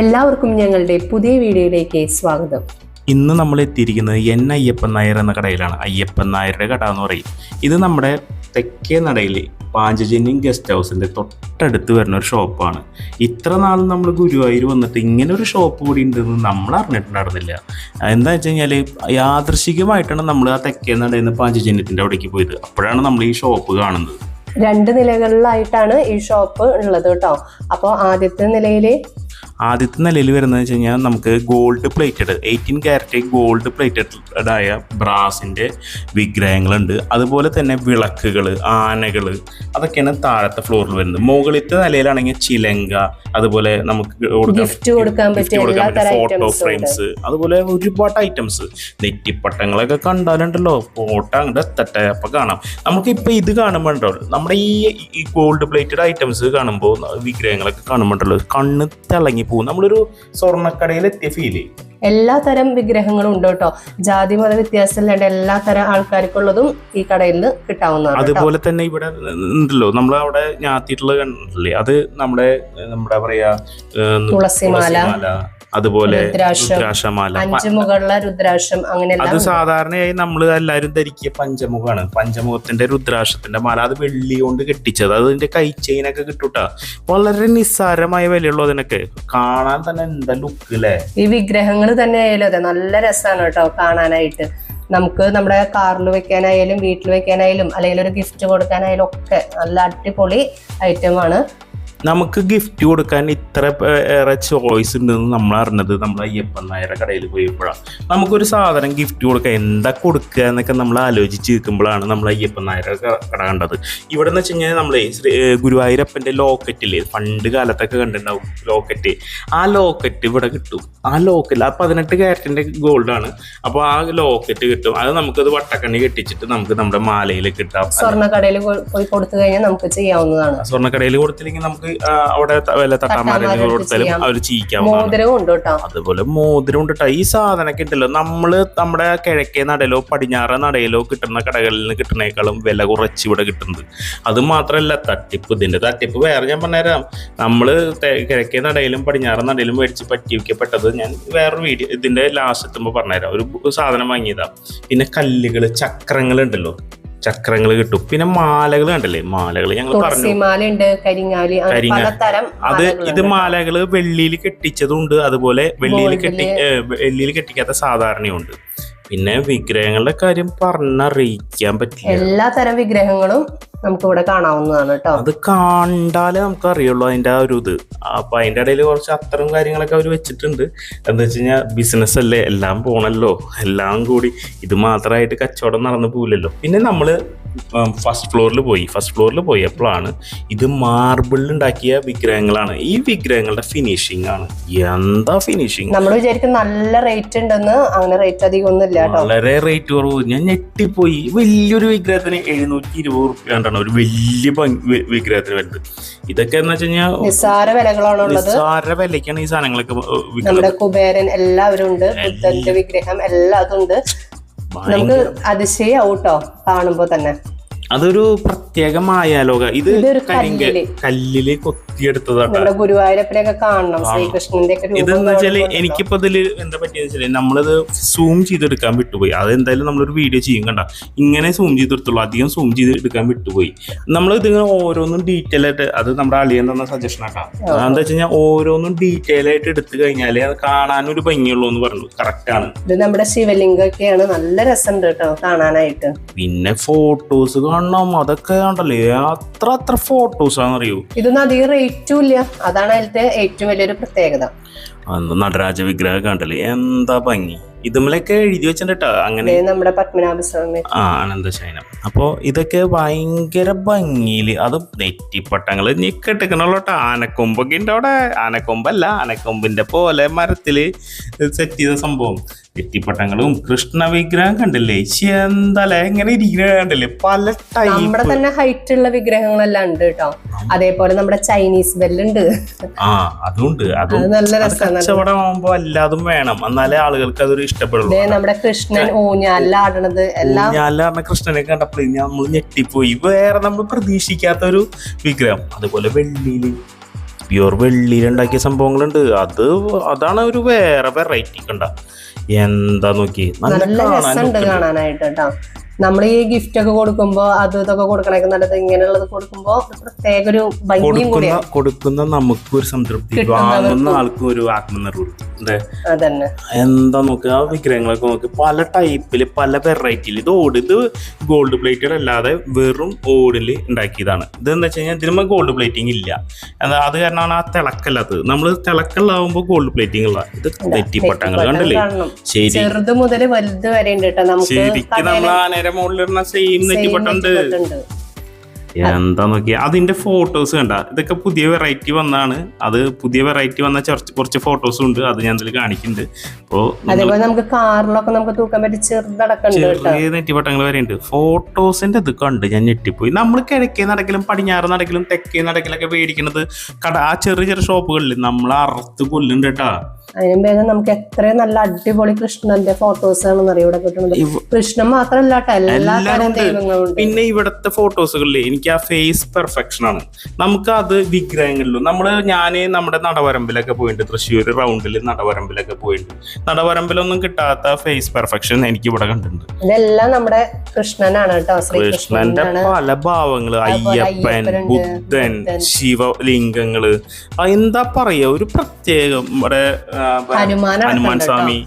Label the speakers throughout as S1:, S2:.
S1: എല്ലാവർക്കും ഞങ്ങളുടെ പുതിയ വീഡിയോയിലേക്ക് സ്വാഗതം.
S2: ഇന്ന് നമ്മൾ എത്തിയിരിക്കുന്നത് എൻ അയ്യപ്പൻ നായർ എന്ന കടയിലാണ്. അയ്യപ്പൻ നായരുടെ കട എന്ന് പറയും. ഇത് നമ്മുടെ തെക്കേ നടയിൽ പാഞ്ചജന്യം ഗസ്റ്റ് ഹൗസിന്റെ തൊട്ടടുത്ത് വരുന്ന ഒരു ഷോപ്പാണ്. ഇത്ര നാൾ നമ്മൾ ഗുരുവായൂർ വന്നിട്ട് ഇങ്ങനെ ഒരു ഷോപ്പ് കൂടി ഉണ്ടെന്ന് നമ്മൾ അറിഞ്ഞിട്ടുണ്ടായിരുന്നില്ല. എന്താ വെച്ച് കഴിഞ്ഞാൽ യാദൃശികമായിട്ടാണ് നമ്മൾ ആ തെക്കേ നടയിൽ നിന്ന് പാഞ്ചജന്യത്തിന്റെ അവിടേക്ക് പോയത്. അപ്പോഴാണ് നമ്മൾ ഈ ഷോപ്പ് കാണുന്നത്.
S1: രണ്ട് നിലകളിലായിട്ടാണ് ഈ ഷോപ്പ് ഉള്ളത് കേട്ടോ. അപ്പോൾ ആദ്യത്തെ നിലയിൽ
S2: ആദ്യത്തെ നിലയിൽ വരുന്നത് വെച്ച് കഴിഞ്ഞാൽ നമുക്ക് gold plated eighteen carat gold plated ആയ ബ്രാസിന്റെ വിഗ്രഹങ്ങളുണ്ട്. അതുപോലെ തന്നെ വിളക്കുകൾ ആനകൾ അതൊക്കെയാണ് താഴത്തെ ഫ്ലോറിൽ വരുന്നത്. മുകളിലത്തെ നിലയിലാണെങ്കിൽ ചിലങ്ക അതുപോലെ നമുക്ക്
S1: കൊടുക്കാൻ പറ്റിയ
S2: ഫോട്ടോ ഫ്രെയിംസ് അതുപോലെ ഒരുപാട് ഐറ്റംസ് നെറ്റിപ്പട്ടങ്ങളൊക്കെ കണ്ടാലുണ്ടല്ലോ ഫോട്ടോ അങ്ങോട്ട് എത്തട്ടെ. അപ്പം കാണാം. നമുക്ക് ഇപ്പൊ ഇത് കാണുമ്പോൾ ഉണ്ടല്ലോ നമ്മുടെ ഈ ഗോൾഡ് പ്ലേറ്റഡ് ഐറ്റംസ് കാണുമ്പോൾ വിഗ്രഹങ്ങളൊക്കെ കാണുമ്പോൾ ഉണ്ടല്ലോ കണ്ണ് തിളങ്ങി പോകും നമ്മളൊരു സ്വർണക്കടയിൽ എത്തിയ ഫീൽ
S1: എല്ലാ തരം വിഗ്രഹങ്ങളും ഉണ്ട് കേട്ടോ. ജാതി മത വ്യത്യാസമില്ലാണ്ട് എല്ലാ തരം ആൾക്കാർക്കുള്ളതും ഈ കടയിൽ നിന്ന് കിട്ടാവുന്നതാണ്
S2: അതുപോലെ തന്നെ ഇവിടെ ഉണ്ടല്ലോ. നമ്മൾ അവിടെ ഞാത്തിയിട്ടുള്ള കണ്ടില്ലേ അത് നമ്മുടെ നമ്മുടെ പറയാ
S1: തുളസിമാല,
S2: അതുപോലെ
S1: രുദ്രാക്ഷം,
S2: രുദ്രാക്ഷമാല.
S1: അഞ്ചു മുകളിലെ രുദ്രാക്ഷം
S2: അത് സാധാരണയായി നമ്മൾ എല്ലാവരും ധരിക്കുക പഞ്ചമുഖമാണ് പഞ്ചമുഖത്തിന്റെ രുദ്രാക്ഷത്തിന്റെ മാല അത് വെള്ളി കൊണ്ട് കെട്ടിച്ചത്. അതിന്റെ കൈച്ചെയിനൊക്കെ കിട്ടൂട്ടാ. വളരെ നിസ്സാരമായ വിലയുള്ളൂ അതിനൊക്കെ. കാണാൻ തന്നെ എന്താ ലുക്ക് അല്ലേ
S1: ഈ വിഗ്രഹങ്ങൾ തന്നെ ആയാലും അതെ നല്ല രസമാണ് കേട്ടോ കാണാനായിട്ട്. നമുക്ക് നമ്മുടെ കാറിൽ വെക്കാനായാലും വീട്ടിൽ വെക്കാനായാലും അല്ലെങ്കിൽ ഒരു ഗിഫ്റ്റ് കൊടുക്കാനായാലും ഒക്കെ നല്ല അടിപൊളി ഐറ്റമാണ്
S2: നമുക്ക് ഗിഫ്റ്റ് കൊടുക്കാൻ ഇത്ര ഏറെ ചോയ്സ് ഉണ്ടെന്ന് നമ്മൾ അറിഞ്ഞത് നമ്മൾ അയ്യപ്പൻ നായരുടെ കടയിൽ പോയപ്പോഴാണ്. നമുക്കൊരു സാധനം ഗിഫ്റ്റ് കൊടുക്കാൻ എന്താ കൊടുക്കുക എന്നൊക്കെ നമ്മൾ ആലോചിച്ച് നിൽക്കുമ്പോഴാണ് നമ്മൾ അയ്യപ്പൻ നായരുടെ കട കണ്ടത്. ഇവിടെ എന്ന് വെച്ച് കഴിഞ്ഞാൽ നമ്മളെ ഗുരുവായൂരപ്പന്റെ ലോക്കറ്റില്ലേ പണ്ട് കാലത്തൊക്കെ കണ്ടിട്ടുണ്ടാവും ലോക്കറ്റ് ആ ലോക്കറ്റ് ഇവിടെ കിട്ടും. ആ ലോക്കറ്റ് ആ പതിനെട്ട് ക്യാരറ്റിന്റെ ഗോൾഡാണ് അപ്പോൾ ആ ലോക്കറ്റ് കിട്ടും. അത് നമുക്കത് വട്ടക്കണ്ണി കെട്ടിച്ചിട്ട് നമുക്ക് നമ്മുടെ മാലയിൽ കിട്ടാം.
S1: സ്വർണക്കടയിൽ പോയി കൊടുത്തു കഴിഞ്ഞാൽ നമുക്ക് ചെയ്യാവുന്നതാണ്.
S2: സ്വർണക്കടയിൽ കൊടുത്തില്ലെങ്കിൽ നമുക്ക് അവിടെ വല്ല തട്ടാമാരെ
S1: തട്ടാന്മാരുടെ
S2: കൊടുത്താലും. അവർ
S1: ചീക്കാൻ
S2: അതുപോലെ മോതിരം ഉണ്ട്. ഈ സാധനമൊക്കെ ഉണ്ടല്ലോ. നമ്മൾ നമ്മുടെ കിഴക്കേ നടയിലോ പടിഞ്ഞാറ നടയിലോ കിട്ടുന്ന കടകളിൽ നിന്ന് കിട്ടുന്നേക്കാളും വില കുറച്ച് ഇവിടെ കിട്ടുന്നത്. അത് മാത്രമല്ല തട്ടിപ്പ്. ഇതിന്റെ തട്ടിപ്പ് വേറെ ഞാൻ പറഞ്ഞുതരാം. നമ്മൾ കിഴക്കേ നടയിലും പടിഞ്ഞാറ നടയിലും മേടിച്ച് പറ്റിക്കപ്പെട്ടത് ഞാൻ വേറൊരു വീഡിയോ ഇതിന്റെ ലാസ്റ്റ് എത്തുമ്പോ പറഞ്ഞുതരാം. ഒരു സാധനം വാങ്ങിയതാ. പിന്നെ കല്ലുകൾ ചക്രങ്ങൾ ഉണ്ടല്ലോ. ചക്രങ്ങൾ കിട്ടും. പിന്നെ മാലകൾ കണ്ടല്ലേ? മാലകൾ ഞങ്ങൾ പറഞ്ഞു.
S1: കരിങ്ങാലി
S2: അത് ഇത് മാലകൾ വെള്ളിയിൽ കെട്ടിച്ചതുണ്ട്. അതുപോലെ വെള്ളിയിൽ കെട്ടി വെള്ളിയിൽ കെട്ടിക്കാത്ത സാധാരണയുണ്ട്. പിന്നെ വിഗ്രഹങ്ങളുടെ കാര്യം പറഞ്ഞറിയിക്കാൻ പറ്റില്ല.
S1: എല്ലാ തരം വിഗ്രഹങ്ങളും നമുക്ക് ഇവിടെ കാണാവുന്നതാണ് കേട്ടോ
S2: അത് കണ്ടാലേ നമുക്ക് അറിയുള്ളൂ അതിന്റെ ആ ഒരു ഇത്. അപ്പൊ അതിന്റെ ഇടയിൽ കുറച്ച് അത്തരം കാര്യങ്ങളൊക്കെ അവർ വെച്ചിട്ടുണ്ട്. എന്താ വെച്ച് കഴിഞ്ഞാൽ ബിസിനസ് അല്ലേ എല്ലാം പോണല്ലോ. എല്ലാം കൂടി ഇത് മാത്രമായിട്ട് കച്ചവടം നടന്നു പോവില്ലല്ലോ. പിന്നെ നമ്മൾ ഫസ്റ്റ് ഫ്ലോറിൽ പോയി. ഫസ്റ്റ് ഫ്ലോറിൽ പോയപ്പോഴാണ് ഇത് മാർബിളിൽ ഉണ്ടാക്കിയ വിഗ്രഹങ്ങളാണ്. ഈ വിഗ്രഹങ്ങളുടെ ഫിനിഷിംഗ് ആണ്. എന്താ ഫിനിഷിംഗ്
S1: നമ്മൾ വിചാരിക്കും നല്ല റേറ്റ് ഉണ്ടെന്ന് അങ്ങനെ റേറ്റ് അധികം ഒന്നും ഇല്ല
S2: വളരെ റേറ്റ് കുറവ്. ഞാൻ ഞെട്ടിപ്പോയി. വലിയൊരു വിഗ്രഹത്തിന് എഴുന്നൂറ്റി ഇരുപത് റുപ്യ കണ്ടാണ് ഒരു വലിയ വിഗ്രഹത്തിന് വരുന്നത് ഇതൊക്കെ എന്ന് വെച്ച് കഴിഞ്ഞാൽ
S1: നിസ്സാര വിലകളാണ്
S2: നിസ്സാര വിലയ്ക്കാണ് ഈ സാധനങ്ങളൊക്കെ
S1: നമ്മുടെ കുബേരൻ എല്ലാവരും ഉണ്ട്. ബുദ്ധന്റെ വിഗ്രഹം എല്ലാം അതുണ്ട്. നമുക്ക് അതിശയാവും കേട്ടോ കാണുമ്പോ തന്നെ.
S2: അതൊരു പ്രത്യേകമായ ലോക. ഇത് കല്ലിൽ.
S1: കൊത്തിയെടുത്തതാണ് ഗുരുവായൂരപ്പനെയൊക്കെ കാണണം ശ്രീകൃഷ്ണന്റെ
S2: ഇതെന്ന്
S1: വെച്ചാൽ
S2: എനിക്കിപ്പോ ഇതിൽ എന്താ പറ്റിയെന്ന് വെച്ചാൽ നമ്മളിത് സൂം ചെയ്തെടുക്കാൻ വിട്ടുപോയി. അത് എന്തായാലും നമ്മളൊരു വീഡിയോ ചെയ്യും കണ്ട. ഇങ്ങനെ സൂം ചെയ്തെടുത്തുള്ളൂ. അധികം സൂം ചെയ്ത് എടുക്കാൻ വിട്ടുപോയി. നമ്മൾ ഇതിങ്ങനെ ഓരോന്നും ഡീറ്റെയിൽ ആയിട്ട് അത് നമ്മുടെ അളിയൻ തന്ന സജഷൻ ആക്കാം. എന്താ വെച്ച് കഴിഞ്ഞാൽ ഓരോന്നും ഡീറ്റെയിൽ ആയിട്ട് എടുത്തു കഴിഞ്ഞാൽ അത് കാണാനൊരു ഭംഗിയുള്ളൂ എന്ന് പറഞ്ഞു. കറക്റ്റ് ആണ്.
S1: ഇത് നമ്മുടെ ശിവലിംഗൊക്കെയാണ് നല്ല രസം കേട്ടോ കാണാനായിട്ട്.
S2: പിന്നെ ഫോട്ടോസ് കാണണം അതൊക്കെ ഉണ്ടല്ലേ അത്ര അത്ര ഫോട്ടോസ് ആണെന്നറിയൂ?
S1: ഇതൊന്നും അധികം റേറ്റും ഇല്ല. അതാണ് അതിലത്തെ ഏറ്റവും വലിയൊരു പ്രത്യേകത.
S2: നടരാജ വിഗ്രഹം കണ്ടല്ലേ? എന്താ ഭംഗി. ഇതുമലൊക്കെ എഴുതി വെച്ചിട്ടോ അങ്ങനെ
S1: നമ്മുടെ പത്മനാഭസ്വാമി
S2: ആ ആനന്ദശയനം അപ്പോൾ ഇതൊക്കെ ഭയങ്കര ഭംഗിയിൽ അത് നെറ്റിപ്പട്ടങ്ങൾ ഞെക്കെട്ടിക്കണല്ലോട്ടോ ആനക്കൊമ്പൊക്കെ ഉണ്ട് അവിടെ. ആനക്കൊമ്പല്ല ആനക്കൊമ്പിന്റെ പോലെ മരത്തിൽ സെറ്റ് ചെയ്ത സംഭവം. നെറ്റിപ്പട്ടങ്ങളും കൃഷ്ണ വിഗ്രഹം കണ്ടില്ലേ ഇങ്ങനെ എങ്ങനെ ഇരിക്കുന്ന കണ്ടില്ലേ? പല
S1: നമ്മുടെ
S2: ടൈപ്പ്
S1: തന്നെ ഹൈറ്റ് ഉള്ള വിഗ്രഹങ്ങളെല്ലാം ഉണ്ട് കേട്ടോ. അതേപോലെ നമ്മുടെ ചൈനീസ് ബെല്ലുണ്ട്
S2: ആ അതുണ്ട് അതും
S1: അത് നല്ല
S2: അത്
S1: രസമാണ്.
S2: കച്ചവടം ആവുമ്പോ എല്ലാതും വേണം. എന്നാലേ ആളുകൾക്ക് അതൊരു ഇഷ്ടപ്പെടുള്ളൂ.
S1: നമ്മുടെ കൃഷ്ണൻ ഊഞ്ഞാലാടണത് എല്ലാം
S2: പറഞ്ഞ കൃഷ്ണനെ കണ്ടപ്പോൾ നമ്മൾ ഞെട്ടിപ്പോയി. വേറെ നമ്മൾ പ്രതീക്ഷിക്കാത്ത ഒരു വിഗ്രഹം. അതുപോലെ വെള്ളിയിൽ. പ്യുവർ വെള്ളിയിൽ ഉണ്ടാക്കിയ സംഭവങ്ങളുണ്ട്. അത് അതാണ് ഒരു വേറെ വെറൈറ്റി കണ്ട. എന്താ നോക്കി നല്ല.
S1: കാണാനായിട്ട് കേട്ടോ. നമ്മൾ ഈ ഗിഫ്റ്റ് ഒക്കെ കൊടുക്കുമ്പോ അത് ഇതൊക്കെ കൊടുക്കണേക്ക് നല്ലത് ഇങ്ങനെയുള്ളത് കൊടുക്കുമ്പോ പ്രത്യേക ഒരു ഭംഗിയും
S2: കൊടുക്കുന്ന
S1: കൂടിയാണ്.
S2: കൊടുക്കുന്ന നമുക്ക് ഒരു സംതൃപ്തി. വാങ്ങുന്ന ആൾക്കും ഒരു ആത്മനിർവൃത്തി
S1: അതന്നെ.
S2: എന്താ നോക്കുക ആ വിഗ്രഹങ്ങളൊക്കെ നോക്കി പല ടൈപ്പിൽ പല വെറൈറ്റിയിൽ ഇത് ഓട് ഇത് ഗോൾഡ് പ്ലേറ്റഡ് അല്ലാതെ വെറും ഓടിൽ ഉണ്ടാക്കിയതാണ്. ഇത് എന്താ വെച്ച് കഴിഞ്ഞാൽ ഇതിനുമ്പോൾ ഗോൾഡ് പ്ലേറ്റിംഗ് ഇല്ല. അത് കാരണമാണ് ആ തിളക്കല്ലാത്തത്. നമ്മൾ തിളക്കല്ലാവുമ്പോൾ ഗോൾഡ് പ്ലേറ്റിംഗ് ഉള്ള ഇത് തെറ്റിപ്പട്ടങ്ങൾ കണ്ടില്ലേ? ശരി.
S1: ചെറുത് മുതൽ വലുത് വരെ ഉണ്ട് കേട്ടോ നമുക്ക്
S2: ശരിക്കും നമ്മൾ ആനയുടെ മുകളിലിരുന്ന സെയിം നെറ്റിപ്പട്ടുണ്ട്. എന്താ നോക്കിയാ അതിന്റെ ഫോട്ടോസ് കണ്ട. ഇതൊക്കെ പുതിയ വെറൈറ്റി വന്നാണ്. അത് പുതിയ വെറൈറ്റി വന്ന കുറച്ച് കുറച്ച് ഫോട്ടോസും ഉണ്ട്. അത് ഞാൻ ഇതിൽ കാണിക്കുന്നുണ്ട്. അപ്പോ
S1: അതേപോലെ നമുക്ക് കാറിലൊക്കെ നമുക്ക് തൂക്കാൻ
S2: ചെറിയ നെറ്റിപ്പട്ടങ്ങൾ വരെ ഉണ്ട്. ഫോട്ടോസിന്റെ ഇത് കണ്ട് ഞാൻ ഞെട്ടിപ്പോയി. നമ്മൾ കിഴക്കേ നടക്കലും പടിഞ്ഞാറ് നടക്കലും തെക്കേ നടക്കലൊക്കെ മേടിക്കുന്നത് കട ആ ചെറിയ ചെറിയ ഷോപ്പുകളിൽ നമ്മൾ അറുത്ത് കൊല്ലുണ്ട് കേട്ടാ.
S1: അതിനും വേഗം നമുക്ക് എത്രയും നല്ല അടിപൊളി കൃഷ്ണന്റെ ഫോട്ടോസ് ആണെന്ന് അറിയാം ഇവിടെ കിട്ടുന്നത്. കൃഷ്ണൻ മാത്രമല്ല എല്ലാ തരം.
S2: പിന്നെ ഇവിടത്തെ ഫോട്ടോസുകളിൽ എനിക്ക് ആ ഫേസ് പെർഫെക്ഷൻ ആണ്. നമുക്ക് അത് വിഗ്രഹങ്ങളിലും നമ്മൾ ഞാൻ നമ്മുടെ നടവരമ്പിലൊക്കെ പോയിട്ടുണ്ട് തൃശ്ശൂർ റൗണ്ടിൽ നടവരമ്പിലൊക്കെ പോയിട്ടുണ്ട്. നടവരമ്പിലൊന്നും കിട്ടാത്ത ഫേസ് പെർഫെക്ഷൻ എനിക്ക് ഇവിടെ കണ്ടിട്ടുണ്ട്.
S1: ഇതെല്ലാം നമ്മുടെ കൃഷ്ണനാണ് കേട്ടോ
S2: കൃഷ്ണന്റെ പല
S1: ഭാവങ്ങൾ
S2: അയ്യപ്പൻ ബുദ്ധൻ. ശിവലിംഗങ്ങൾ. എന്താ പറയാ ഒരു പ്രത്യേകം നമ്മുടെ
S1: ഹനുമാൻ
S2: സ്വാമി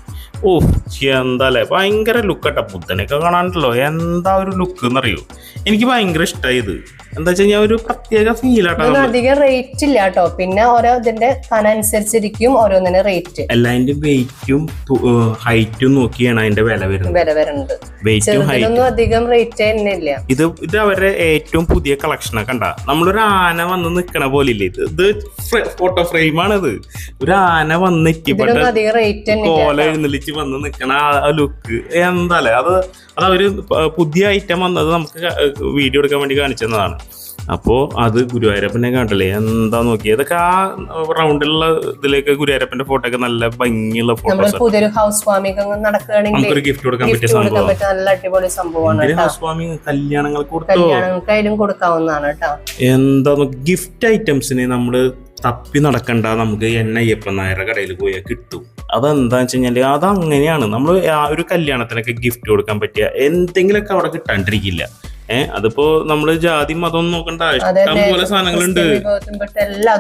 S2: ഓ എന്താല്ലേ ഭയങ്കര ലുക്കട്ട ബുദ്ധനൊക്കെ കാണാനുണ്ടല്ലോ. എന്താ ഒരു ലുക്ക് എന്നറിയോ? എനിക്ക് ഭയങ്കര ഇഷ്ടമായി ഇത്. എന്താ ഒരു പ്രത്യേക
S1: ഫീൽ അധികം റേറ്റ് ഇല്ല കേട്ടോ പിന്നെ ഓരോ ഇതിന്റെ കന അനുസരിച്ചിരിക്കും ഓരോന്നിനെ റേറ്റ്
S2: എല്ലാതിന്റെ വെയിറ്റും ഹൈറ്റും നോക്കിയാണ് അതിന്റെ വില വരുന്നത്.
S1: വില വരുന്നത്.
S2: വെയിറ്റും ഹൈറ്റും
S1: അധികം റേറ്റ് തന്നെ ഇല്ല
S2: ഇത് ഇത് അവരുടെ ഏറ്റവും പുതിയ കളക്ഷൻ കണ്ട. നമ്മളൊരു ആന വന്ന് നിക്കണ പോലെ ഇല്ലേ ഇത് ഇത് ഫോട്ടോ ഫ്രെയിമാണ് ഇത് ഒരു ആന വന്ന് എത്തിപ്പെട്ട കോല എഴുന്നള്ളിച്ച് വന്ന് നിക്കണ ആ ലുക്ക് എന്താ അത് അത് അവർ പുതിയ ഐറ്റം വന്നത് നമുക്ക് വീഡിയോ എടുക്കാൻ വേണ്ടി കാണിച്ചതാണ് അപ്പോൾ അത് ഗുരുവായൂരപ്പനെ കണ്ടല്ലേ? എന്താ നോക്കി അതൊക്കെ ആ റൗണ്ടിലുള്ള ഇതിലേക്ക് ഗുരുവായൂരപ്പന്റെ ഫോട്ടോ ഒക്കെ നല്ല ഭംഗിയുള്ള ഫോട്ടോസ്
S1: പുതിയൊരു ഹൗസ് വാമിംഗ് ഒക്കെ നടക്കുകയാണെങ്കിൽ
S2: ഗിഫ്റ്റ് കൊടുക്കാൻ പറ്റിയ സംഭവം
S1: നല്ല അടിപൊളി സംഭവമാണ്
S2: ഹൗസ് കല്യാണങ്ങൾക്ക്
S1: കല്യാണങ്ങൾക്കായാലും കൊടുക്കാവുന്നതാണ് കേട്ടോ.
S2: എന്താ ഗിഫ്റ്റ് ഐറ്റംസിന് നമ്മൾ തപ്പി നടക്കണ്ട നമുക്ക് എണ്ണ അയ്യപ്പൻ നായരുടെ കടയിൽ പോയാൽ കിട്ടും. അതെന്താ വെച്ച് കഴിഞ്ഞാൽ അത് അങ്ങനെയാണ് നമ്മൾ ആ ഒരു കല്യാണത്തിനൊക്കെ ഗിഫ്റ്റ് കൊടുക്കാൻ പറ്റിയ എന്തെങ്കിലുമൊക്കെ അവിടെ കിട്ടാണ്ടിരിക്കില്ല. ഏഹ് അതിപ്പോ നമ്മൾ ജാതി മതം നോക്കണ്ട. ഇഷ്ടം പോലെ സാധനങ്ങളുണ്ട്.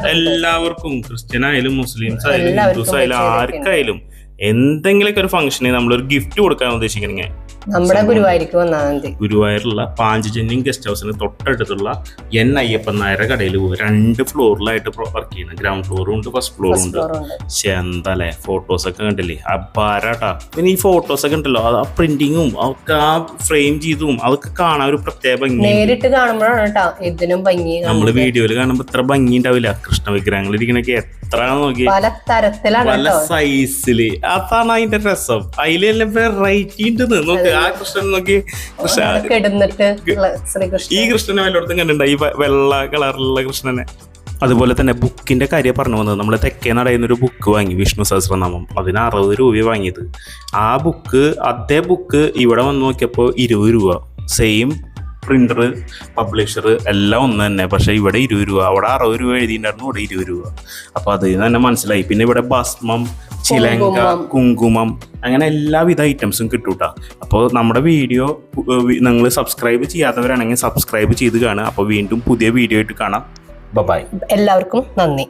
S2: എല്ലാവർക്കും. ക്രിസ്ത്യൻ ആയാലും മുസ്ലിംസ് ആയാലും ഹിന്ദുസ് ആയാലും ആർക്കായാലും എന്തെങ്കിലുമൊക്കെ ഒരു ഫംഗ്ഷന് നമ്മളൊരു ഗിഫ്റ്റ് കൊടുക്കാൻ ഉദ്ദേശിക്കണെങ്കിൽ
S1: നമ്മുടെ ഗുരുവായൂർക്ക് വന്നാൽ മതി.
S2: ഗുരുവായൂരുള്ള പാഞ്ചജന്യം ഗസ്റ്റ് ഹൗസിന് തൊട്ടടുത്തുള്ള എൻ അയ്യപ്പൻ നായര കടയിൽ പോകും രണ്ട് ഫ്ലോറിലായിട്ട് വർക്ക് ചെയ്യുന്നത് ഗ്രൗണ്ട് ഫ്ലോറും ഉണ്ട് ഫസ്റ്റ് ഫ്ലോറും ഉണ്ട്. പക്ഷെ ഫോട്ടോസ് ഒക്കെ കണ്ടില്ലേ? അപ്പാരാട്ടാ പിന്നെ ഈ ഫോട്ടോസ് ഒക്കെ ഉണ്ടല്ലോ ആ പ്രിന്റിങ്ങും അതൊക്കെ ആ ഫ്രെയിം ചെയ്തും അതൊക്കെ കാണാൻ ഒരു പ്രത്യേക ഭംഗി
S1: നേരിട്ട് കാണുമ്പോഴാണ് കേട്ടോ ഇതിനും ഭംഗി
S2: നമ്മൾ വീഡിയോയിൽ കാണുമ്പോൾ ഇത്ര ഭംഗി ഉണ്ടാവില്ല. കൃഷ്ണ വിഗ്രഹങ്ങൾ ഇരിക്കണൊക്കെ എത്ര നോക്കി
S1: പല തരത്തിലാണ്
S2: പല സൈസിൽ അതാണ് അതിന്റെ രസം. അതിലെല്ലാം വെറൈറ്റി ഉണ്ട് നോക്ക്. ആ കൃഷ്ണൻ നോക്കി. കൃഷ്ണ ഈ കൃഷ്ണനെ വല്ലയിടത്തും കണ്ടിട്ടുണ്ടോ? ഈ വെള്ള കളറിലുള്ള കൃഷ്ണനെ. അതുപോലെ തന്നെ ബുക്കിന്റെ കാര്യം പറഞ്ഞു വന്നത്. നമ്മൾ തെക്കേ നടയുന്ന ഒരു ബുക്ക് വാങ്ങി വിഷ്ണു സഹസ്രനാമം. അതിന് അറുപത് രൂപ വാങ്ങിയത്. ആ ബുക്ക് അതേ ബുക്ക് ഇവിടെ വന്ന് നോക്കിയപ്പോൾ ഇരുപത് രൂപ. സെയിം പ്രിന്റർ പബ്ലിഷർ എല്ലാം ഒന്ന് തന്നെ. പക്ഷെ ഇവിടെ ഇരുപത് രൂപ. അവിടെ അറുപത് രൂപ എഴുതിയിട്ടുണ്ടായിരുന്നു. ഇവിടെ ഇരുപത് രൂപ. അപ്പോൾ അതിൽ നിന്ന് തന്നെ മനസ്സിലായി. പിന്നെ ഇവിടെ ഭസ്മം ചിലങ്ക കുങ്കുമം. അങ്ങനെ എല്ലാവിധ ഐറ്റംസും കിട്ടൂട്ടാ. അപ്പോൾ നമ്മുടെ വീഡിയോ നിങ്ങൾ സബ്സ്ക്രൈബ് ചെയ്യാത്തവരാണെങ്കിൽ സബ്സ്ക്രൈബ് ചെയ്ത് കാണുക. അപ്പോൾ വീണ്ടും പുതിയ വീഡിയോ ആയിട്ട് കാണാം. ബൈ
S1: എല്ലാവർക്കും നന്ദി.